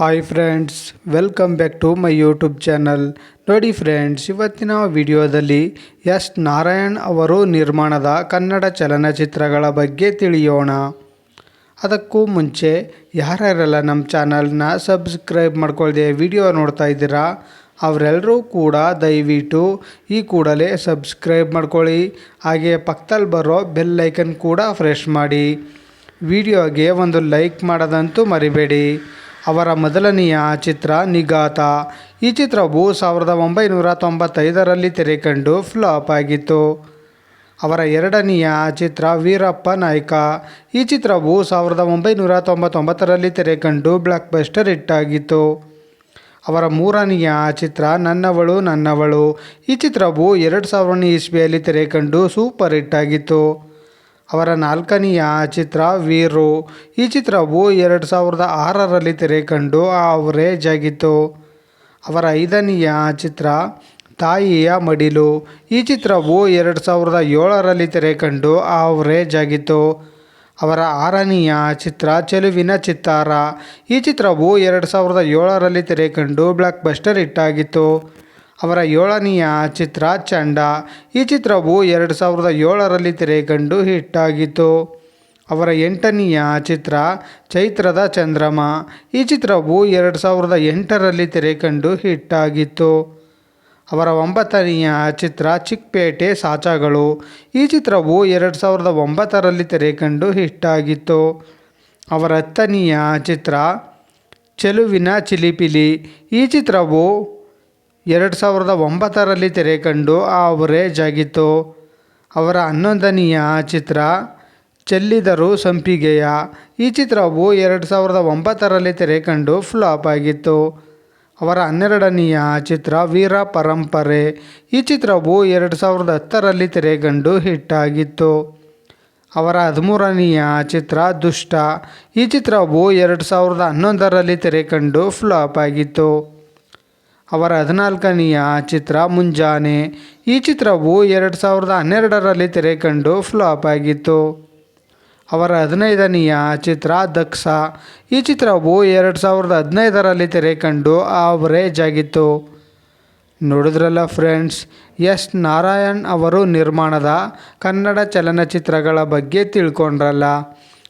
Hi friends welcome back to my YouTube channel ನೋಡಿ friends ಇವತ್ತಿನ ವಿಡಿಯೋದಲ್ಲಿ ಎಸ್ ನಾರಾಯಣ್ ಅವರು ನಿರ್ಮಾಣದ ಕನ್ನಡ ಚಲನಚಿತ್ರಗಳ ಬಗ್ಗೆ ತಿಳಿಯೋಣ. ಅದಕ್ಕೂ ಮುಂಚೆ ಯಾರ್ಯಾರೆಲ್ಲ ನಮ್ಮ ಚಾನಲ್ನ ಸಬ್ಸ್ಕ್ರೈಬ್ ಮಾಡ್ಕೊಳ್ದೆ ವಿಡಿಯೋ ನೋಡ್ತಾ ಇದ್ದೀರಾ ಅವರೆಲ್ಲರೂ ಕೂಡ ದಯವಿಟ್ಟು ಈ ಕೂಡಲೇ ಸಬ್ಸ್ಕ್ರೈಬ್ ಮಾಡ್ಕೊಳ್ಳಿ. ಹಾಗೆ ಪಕ್ಕದಲ್ಲಿ ಬರೋ ಬೆಲ್ ಐಕನ್ ಕೂಡ ಫ್ರೆಶ್ ಮಾಡಿ. ವಿಡಿಯೋಗೆ ಒಂದು ಲೈಕ್ ಮಾಡೋದಂತೂ ಮರಿಬೇಡಿ. ಅವರ ಮೊದಲನೆಯ ಚಿತ್ರ ನಿಗಾತ. ಈ ಚಿತ್ರವು ಸಾವಿರದ ಒಂಬೈನೂರ ತೊಂಬತ್ತೈದರಲ್ಲಿ ತೆರೆಕಂಡು ಫ್ಲಾಪ್ ಆಗಿತ್ತು. ಅವರ ಎರಡನೆಯ ಚಿತ್ರ ವೀರಪ್ಪ ನಾಯ್ಕ. ಈ ಚಿತ್ರವು ಸಾವಿರದ ಒಂಬೈನೂರ ತೊಂಬತ್ತೊಂಬತ್ತರಲ್ಲಿ ತೆರೆಕಂಡು ಬ್ಲಾಕ್ ಬಸ್ಟರ್ ಹಿಟ್ಟಾಗಿತ್ತು. ಅವರ ಮೂರನೆಯ ಚಿತ್ರ ನನ್ನವಳು ನನ್ನವಳು. ಈ ಚಿತ್ರವು ಎರಡು ಸಾವಿರನೇ ಇಸ್ವಿಯಲ್ಲಿ ತೆರೆಕಂಡು ಸೂಪರ್ ಹಿಟ್ ಆಗಿತ್ತು ಅವರ ನಾಲ್ಕನೆಯ ಚಿತ್ರ ವೀರು. ಈ ಚಿತ್ರವು ಎರಡು ಸಾವಿರದ ಆರರಲ್ಲಿ ತೆರೆಕಂಡು ಅವರೇಜ್ ಆಗಿತ್ತು ಅವರ ಐದನೆಯ ಚಿತ್ರ ತಾಯಿಯ ಮಡಿಲು. ಈ ಚಿತ್ರವು ಎರಡು ಸಾವಿರದ ಏಳರಲ್ಲಿ ತೆರೆಕಂಡು ಆವರೇಜ್ ಆಗಿತ್ತು ಅವರ ಆರನೆಯ ಚಿತ್ರ ಚೆಲುವಿನ ಚಿತ್ತಾರ. ಈ ಚಿತ್ರವು ಎರಡು ಸಾವಿರದ ಏಳರಲ್ಲಿ ತೆರೆಕಂಡು ಬ್ಲಾಕ್ ಬಸ್ಟರ್ ಹಿಟ್ಟಾಗಿತ್ತು ಅವರ ಏಳನೆಯ ಚಿತ್ರ ಚಂಡ ಈ ಚಿತ್ರವು ಎರಡು ಸಾವಿರದ ಏಳರಲ್ಲಿ ತೆರೆಕಂಡು ಹಿಟ್ಟಾಗಿತ್ತು. ಅವರ ಎಂಟನೆಯ ಚಿತ್ರ ಚೈತ್ರದ ಚಂದ್ರಮ. ಈ ಚಿತ್ರವು ಎರಡು ಸಾವಿರದ ಎಂಟರಲ್ಲಿ ತೆರೆಕಂಡು ಹಿಟ್ಟಾಗಿತ್ತು. ಅವರ ಒಂಬತ್ತನೆಯ ಚಿತ್ರ ಚಿಕ್ಕಪೇಟೆ ಸಾಚಾಗಳು. ಈ ಚಿತ್ರವು ಎರಡು ಸಾವಿರದ ಒಂಬತ್ತರಲ್ಲಿ ತೆರೆಕಂಡು ಹಿಟ್ಟಾಗಿತ್ತು. ಅವರ ಹತ್ತನೆಯ ಚಿತ್ರ ಚೆಲುವಿನ ಚಿಲಿಪಿಲಿ. ಈ ಚಿತ್ರವು ಎರಡು ಸಾವಿರದ ಒಂಬತ್ತರಲ್ಲಿ ತೆರೆಕಂಡು ಆವರೇಜ್ ಆಗಿತ್ತು ಅವರ ಹನ್ನೊಂದನೆಯ ಚಿತ್ರ ಚೆಲ್ಲಿದರು ಸಂಪಿಗೆಯ. ಈ ಚಿತ್ರವು ಎರಡು ಸಾವಿರದ ಒಂಬತ್ತರಲ್ಲಿ ತೆರೆಕಂಡು ಫ್ಲಾಪ್ ಆಗಿತ್ತು. ಅವರ ಹನ್ನೆರಡನೆಯ ಚಿತ್ರ ವೀರ ಪರಂಪರೆ. ಈ ಚಿತ್ರವು ಎರಡು ಸಾವಿರದ ಹತ್ತರಲ್ಲಿ ತೆರೆಕಂಡು ಹಿಟ್ಟಾಗಿತ್ತು ಅವರ ಹದಿಮೂರನೆಯ ಚಿತ್ರ ದುಷ್ಟ. ಈ ಚಿತ್ರವು ಎರಡು ಸಾವಿರದ ಹನ್ನೊಂದರಲ್ಲಿ ತೆರೆಕಂಡು ಫ್ಲಾಪ್ ಆಗಿತ್ತು. ಅವರ ಹದಿನಾಲ್ಕನೆಯ ಚಿತ್ರ ಮುಂಜಾನೆ. ಈ ಚಿತ್ರವು ಎರಡು ಸಾವಿರದ ಹನ್ನೆರಡರಲ್ಲಿ ತೆರೆಕಂಡು ಫ್ಲಾಪ್ ಆಗಿತ್ತು. ಅವರ ಹದಿನೈದನೆಯ ಚಿತ್ರ ದಕ್ಷ ಈ ಚಿತ್ರವು ಎರಡು ಸಾವಿರದ ಹದಿನೈದರಲ್ಲಿ ತೆರೆಕಂಡು ಆವರೇಜ್ ಆಗಿತ್ತು. ನೋಡಿದ್ರಲ್ಲ ಫ್ರೆಂಡ್ಸ್ ಎಸ್ ನಾರಾಯಣ್ ಅವರು ನಿರ್ಮಾಣದ ಕನ್ನಡ ಚಲನಚಿತ್ರಗಳ ಬಗ್ಗೆ ತಿಳ್ಕೊಂಡ್ರಲ್ಲ.